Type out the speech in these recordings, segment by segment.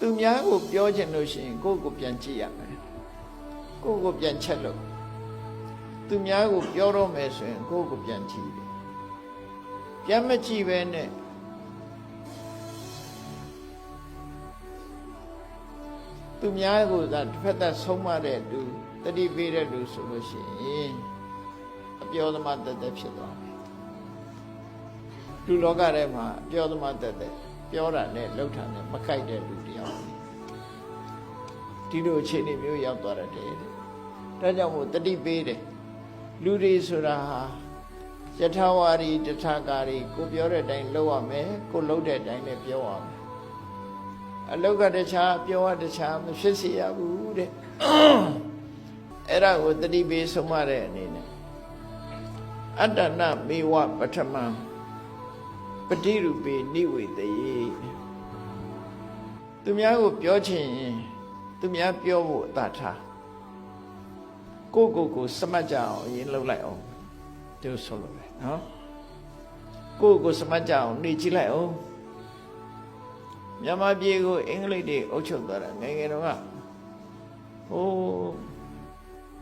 သူများကိုပြောချင်လို့ရှိရင်ကိုယ့်ကိုပြန်ကြည့်ရမယ်ကိုယ့်ကိုပြန်ချက်လို့သူများကိုပြောတော့မယ်ဆိုရင်ကိုယ့်ကိုပြန်ကြည့်တယ်ပြန်မကြည့်ပဲနဲ့သူများကိုသာတစ်ဖက်သက်ဆုံးမတဲ့လူတတိပေးတဲ့လူဆိုလို့ရှိရင်အပြောသမားတသက်ဖြစ်သွားတယ်လူလောကထဲမှာအပြောသမားတသက် ပြောတာနဲ့လှုပ်တာနဲ့မကိုက်တဲ့လူတယောက်ဒီလိုအခြေအနေမျိုးရောက်သွားတယ်တဲ့ဒါကြောင့်မို့တတိပေးတယ်လူတွေဆိုတာဟာယထာဝါရီတထာကာရီကိုပြောတဲ့အတိုင်းလုပ်ရမယ်ကိုလုပ်တဲ့အတိုင်းလည်းပြောရမယ်အလောက်ကတခြားပြောရတခြားမဖြစ်စေရဘူးတဲ့အဲ့ဒါကိုတတိပေးဆုံးမတဲ့အနေနဲ့အတ္တနမေဝပထမံ ပတိရူပေနိဝေတယေသူများကိုပြောချင်ရင်သူများပြောဖို့အတ္တထားကိုယ့်ကိုယ်ကိုစမတ်ကြအောင်အရင်လှုပ်လိုက်အောင်သူဆိုလိုပဲနော်ကိုယ့်ကိုယ်စမတ်ကြအောင်နေကြည့်လိုက်အောင်မြန်မာပြည်ကိုအင်္ဂလိပ်တွေအုပ်ချုပ်သွားတာငယ်ငယ်တော့ကဟိုး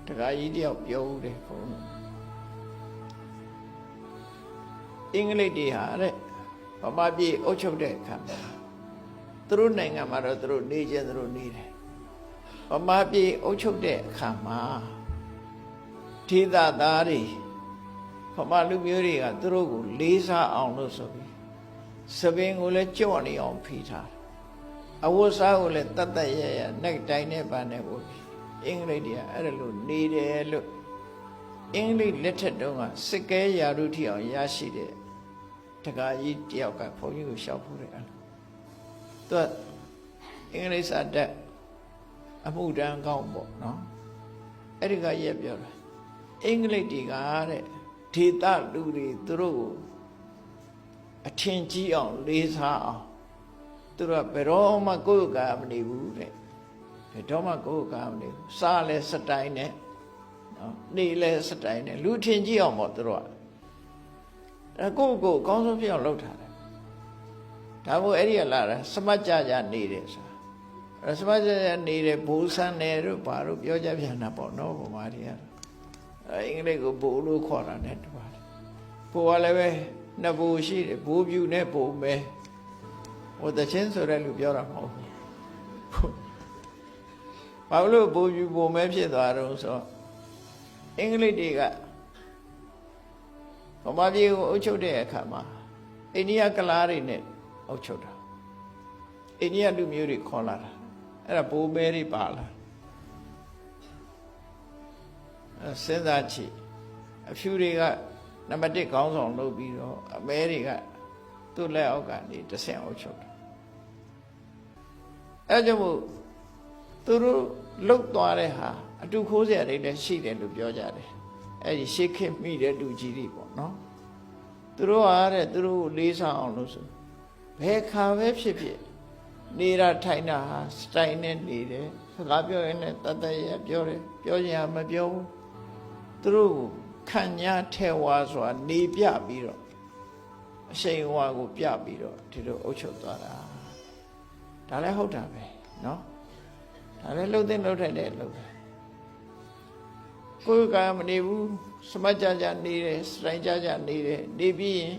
တခါကြီးတယောက်ပြောဦးတယ်ဘုန်းအင်္ဂလိပ်တွေဟာတဲ့ဗ မာပြည်အုပ်ချုပ်တဲ့အခါမှာသူတို့နိုင်ငံမှာတော့သူတို့နေကြသူတို့နေတယ်ဗမာပြည်အုပ်ချုပ်တဲ့အခါမှာဒေသသားတွေဗမာလူမျိုးတွေကသူတို့ကိုလေးစားအောင်လို့ဆိုပြီးစပင်ကိုလည်းကြော့နေအောင်ဖိထားတယ်အဝတ်စားကိုလည်းတတ်တတ်ရရနိုင်တိုင်းနဲ့ပန်းနဲ့ဝတ်ပြီးအင်္ဂလိပ်တွေကအဲ့ဒါလို့နေတယ်လို့အင်္ဂလိပ်လက်ထက်တုန်းကစစ်ကဲယာရုထီအောင်ရရှိတဲ့ တခါကြီးတယောက်ကဘုန်းကြီးကိုရှောက်ဖို့တယ်အဲ့လိုသူကအင်္ဂလိပ်စာတက်အမှုတန်းကောင်းပေါ့နော်အဲ့ဒီကရက်ပြောတာအင်္ဂလိပ်တွေကတဲ့ဒေသလူတွေသူတို့ကိုအထင်ကြီးအောင်လေးစားအောင်သူတို့ကဘယ်တော့မှကိုယ့်ကာမနေဘူးတဲ့ဘယ်တော့မှကိုယ့်ကာမနေဘူးစားလဲစတိုင်းနဲ့နော်နေလဲစတိုင်းနဲ့လူထင်ကြီးအောင်ပေါ့သူတို့က အဲကိုယ့်ကိုယ်အကောင်းဆုံးဖြစ်အောင်လုပ်ထားတယ်ဒါမို့အဲ့ဒီကလာတာစမတ်ကြကြနေတယ်ဆိုတာအဲစမတ်ကြကြနေတယ်ဘိုးဆန်းတယ်တို့ဘာတို့ပြောကြပြန်တာပေါ့နော်ဗမာတွေကတော့အဲအင်္ဂလိပ်ကိုဘိုးလို့ခေါ်တာနဲ့တူပါတယ်ဘိုးကလည်းပဲနှစ်ဘိုးရှိတယ်ဘိုးပြူနဲ့ဘိုးမဲဟိုတချင်းဆိုတဲ့လူပြောတာမဟုတ်ဘူးဘာလို့ဘိုးပြူဘိုးမဲဖြစ်သွားတော့ဆိုအင်္ဂလိပ်တွေက ဗမာပြည်ကိုအုပ်ချုပ်တဲ့အခါမှာအိန္ဒိယကလားတွေနဲ့အုပ်ချုပ်တာအိန္ဒိယလူမျိုးတွေခေါ်လာတာအဲ့ဒါဘိုးမဲတွေပါလာအဲစဉ်းစားကြည့်အဖြူတွေကနံပါတ်1ခေါင်းဆောင်လုပ်ပြီးတော့အမဲတွေကသူ့လက်အောက်ကနေတဆင့်အုပ်ချုပ်တာအဲကြောင့်မို့သူတို့လှုပ်သွားတဲ့ဟာအတူခိုးစရာတွေလည်းရှိတယ်လို့ပြောကြတယ် အဲဒီရှေးခေတ်မိတဲ့လူကြီးတွေပေါ့နော်သူတို့ဟာတဲ့သူတို့လေးစားအောင်လို့ဆိုဘယ်ခါပဲဖြစ်ဖြစ်နေတာထိုင်တာဟာစတိုင်နဲ့နေတယ်စကားပြောရင်လည်းတတ်တတ်ရပြောတယ်ပြောရင်မပြောဘူးသူတို့ခံညာထဲဝါဆိုတာနေပြပြီးတော့အရှိန်ဝါကိုပြပြီးတော့ဒီလိုအုပ်ချုပ်သွားတာဒါလည်းဟုတ်တာပဲเนาะဒါလည်းလှုပ်တဲ့လှုပ်ထိုက်တဲ့လှုပ်ပဲ ကိုယ်ကမနေဘူးစမတ်ကြကြနေတယ်စတိုင်ကြကြနေတယ်နေပြီးရင်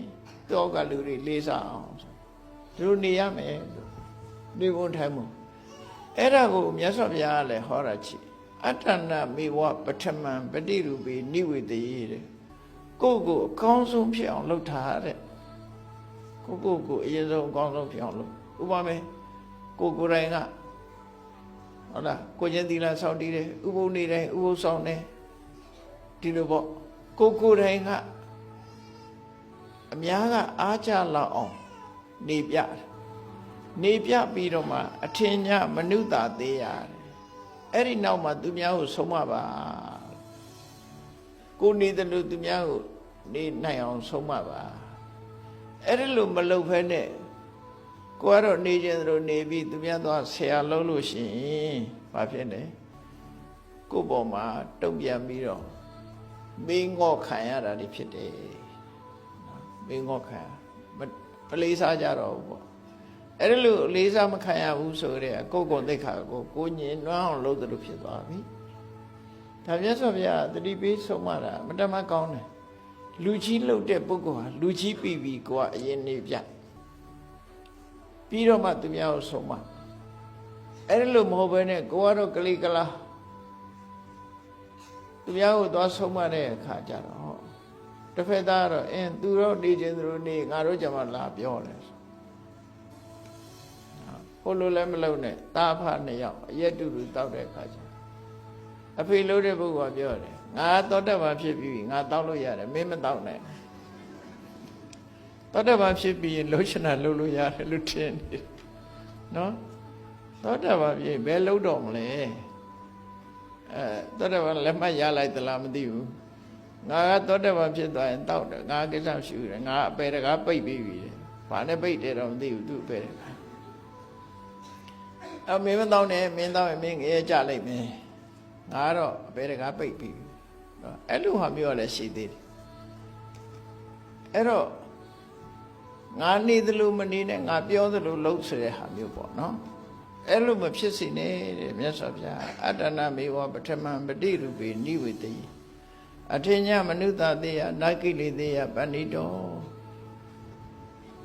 တောကလူတွေလေးစားအောင်သူတို့နေရမယ်လို့နေဖို့ထိုင်မှုအဲ့ဒါကိုမြတ်စွာဘုရားကလည်းဟောတာချီအတ္တနာမေဝပထမံပฏิရူပေနိဝေတယေတဲ့ကိုယ့်ကိုအကောင်းဆုံးဖြစ်အောင်လုပ်ထားတဲ့ကိုယ့်ကိုယ်ကိုအရင်ဆုံးအကောင်းဆုံးဖြစ်အောင်လုပ်ဥပမာကိုယ်ကိုယ်တိုင်ကဟုတ်လားကိုကျင်သီလစောင့်တည်တယ်ဥပုပ်နေတယ်ဥပုပ်ဆောင်တယ် ဒီလိုပေါ့ကိုကိုယ်တိုင်ကအများကအားကြလောက်အောင်နေပြတယ်နေပြပြီးတော့မှအထင်ညမနုဿာသေးရတယ်အဲ့ဒီနောက်မှာသူများကိုဆုံးမပါကိုနေတယ်လို့သူများကိုနေနိုင်အောင်ဆုံးမပါအဲ့ဒီလိုမလုပ်ဖဲနဲ့ကိုကတော့နေခြင်းတို့နေပြီးသူများတော့ဆရာလုံးလို့ရှိရင်ဘာဖြစ်လဲကိုယ့်ပေါ်မှာတုံ့ပြန်ပြီးတော့ မင်းငေါ့ခံရတာတွေဖြစ်တယ်မင်းငေါ့ခံမပလေးစားကြတော့ဘူးပေါ့အဲ့ဒါလို့အလေးစားမခံရဘူးဆိုတဲ့ကိုယ်ကိုယ်သိက္ခာကိုကိုညင်နှွမ်းအောင်လုပ်တယ်လို့ဖြစ်သွားပြီဒါမြတ်စွာဘုရားတတိပေးဆုံးမတာမတမကောင်းတယ်လူကြီးလှုပ်တဲ့ပုဂ္ဂိုလ်ဟာလူကြီးပြီပြီကိုကအရင်နေပြပြီးတော့မှသူများကိုဆုံးမအဲ့ဒါလို့မဟုတ်ဘဲနဲ့ကိုကတော့ကလေးကလား သူများကိုသွားဆုံးမတဲ့အခါကျတော့တစ်ဖက်သားကတော့အင်းသူတော့နေခြင်းသူတို့နေငါတို့ကြမှာလာပြောတယ်ဟိုလိုလည်းမလုပ်နဲ့တာဖနှစ်ယောက်အရက်တူတူတောက်တဲ့အခါကျအဖေလို့တဲ့ပုဂ္ဂိုလ်ကပြောတယ်ငါတောတတ်မှဖြစ်ပြီငါတောက်လို့ရတယ်မင်းမတောက်နဲ့တောတတ်မှဖြစ်ပြီးရင်လှုပ်ရှင်တာလှုပ်လို့ရတယ်လို့ထင်နေနော်တောတတ်မှဖြစ်ဘယ်လှုပ်တော့မလဲ အဲတောတတ်မှလက်မှတ်ရလိုက်သလားမသိဘူးငါကတောတတ်မှဖြစ်သွားရင်တောက်တယ်ငါကိစ္စရှိတယ်ငါအပေတကားပိတ်ပြီးပြီဘာနဲ့ပိတ်တယ်တော့မသိဘူးသူ့အပေတကားအမင်းမတောင်းနဲ့မင်းတောင်းရင်မင်းငရဲကြလိုက်မယ်ငါကတော့အပေတကားပိတ်ပြီးပြီနော်အဲ့လိုဟာမျိုးကလည်းရှိသေးတယ်အဲ့တော့ငါနေသလိုမနေနဲ့ငါပြောသလိုလုပ်ဆိုတဲ့ဟာမျိုးပေါ့နော် အဲ့လိုမဖြစ်စေနဲ့တဲ့မြတ်စွာဘုရားအတ္တနာမေဝပထမံပฏิရူပေနိဝေတိအထင်ညမနုဿသေယနာကိလေသေယပဏိတော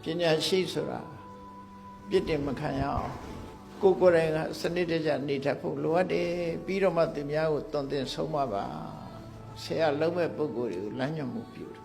ပညာရှိဆိုတာပြစ်တင်မခံရအောင်ကိုယ်ကိုယ်တိုင်ကစနစ်တကျနေတတ်ဖို့လိုအပ်တယ်ပြီးတော့မှသူများကိုတွင်တင်ဆုံးမပါဆရာလုံးမဲ့ပုဂ္ဂိုလ်တွေကိုလမ်းညွှန်မှုပြုတယ်